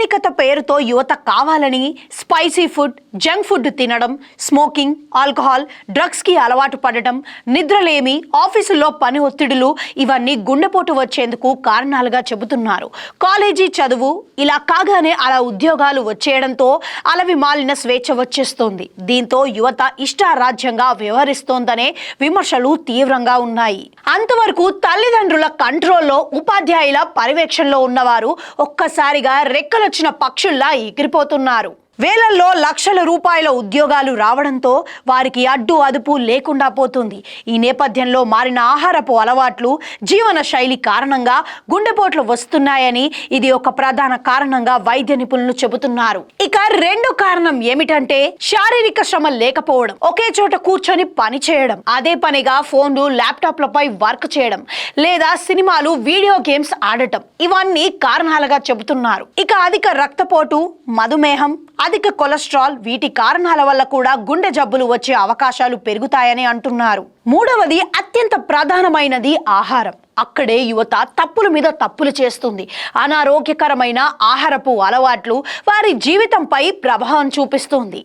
ఆధునికత పేరుతో యువత కావాలని స్పైసీ ఫుడ్ జంక్ ఫుడ్ తినడం స్మోకింగ్ ఆల్కహాల్ డ్రగ్స్కి అలవాటు పడటం నిద్రలేమి ఆఫీసుల్లో పని ఒత్తిడులు ఇవన్నీ గుండెపోటు వచ్చేందుకు కారణాలుగా చెబుతున్నారు. కాలేజీ చదువు ఇలా కాగానే అలా ఉద్యోగాలు వచ్చేయడంతో అలవి మాలిన స్వేచ్ఛ వచ్చేస్తోంది. దీంతో యువత ఇష్టారాజ్యంగా వ్యవహరిస్తోందనే విమర్శలు తీవ్రంగా ఉన్నాయి. అంతవరకు తల్లిదండ్రుల కంట్రోల్లో ఉపాధ్యాయుల పర్యవేక్షణలో ఉన్నవారు ఒక్కసారిగా రెక్కల వచ్చిన పక్షుల్లా ఎగిరిపోతున్నారు. వేలల్లో లక్షల రూపాయల ఉద్యోగాలు రావడంతో వారికి అడ్డు అదుపు లేకుండా పోతుంది. ఈ నేపథ్యంలో మారిన ఆహారపు అలవాట్లు జీవన శైలి కారణంగా గుండెపోట్లు వస్తున్నాయని ఇది ఒక ప్రధాన కారణంగా వైద్య నిపుణులు చెబుతున్నారు. ఇక రెండు కారణం ఏమిటంటే శారీరక శ్రమ లేకపోవడం. ఒకే చోట కూర్చొని పని చేయడం. అదే పనిగా ఫోన్లు ల్యాప్టాప్లపై వర్క్ చేయడం లేదా సినిమాలు వీడియో గేమ్స్ ఆడటం. ఇవన్నీ కారణాలుగా చెబుతున్నారు. ఇక అధిక రక్తపోటు మధుమేహం అధిక కొలెస్ట్రాల్ వీటి కారణాల వల్ల కూడా గుండె జబ్బులు వచ్చే అవకాశాలు పెరుగుతాయని అంటున్నారు. మూడవది అత్యంత ప్రధానమైనది ఆహారం. అక్కడే యువత తప్పుల మీద తప్పులు చేస్తుంది. అనారోగ్యకరమైన ఆహారపు అలవాట్లు వారి జీవితంపై ప్రభావం చూపిస్తుంది.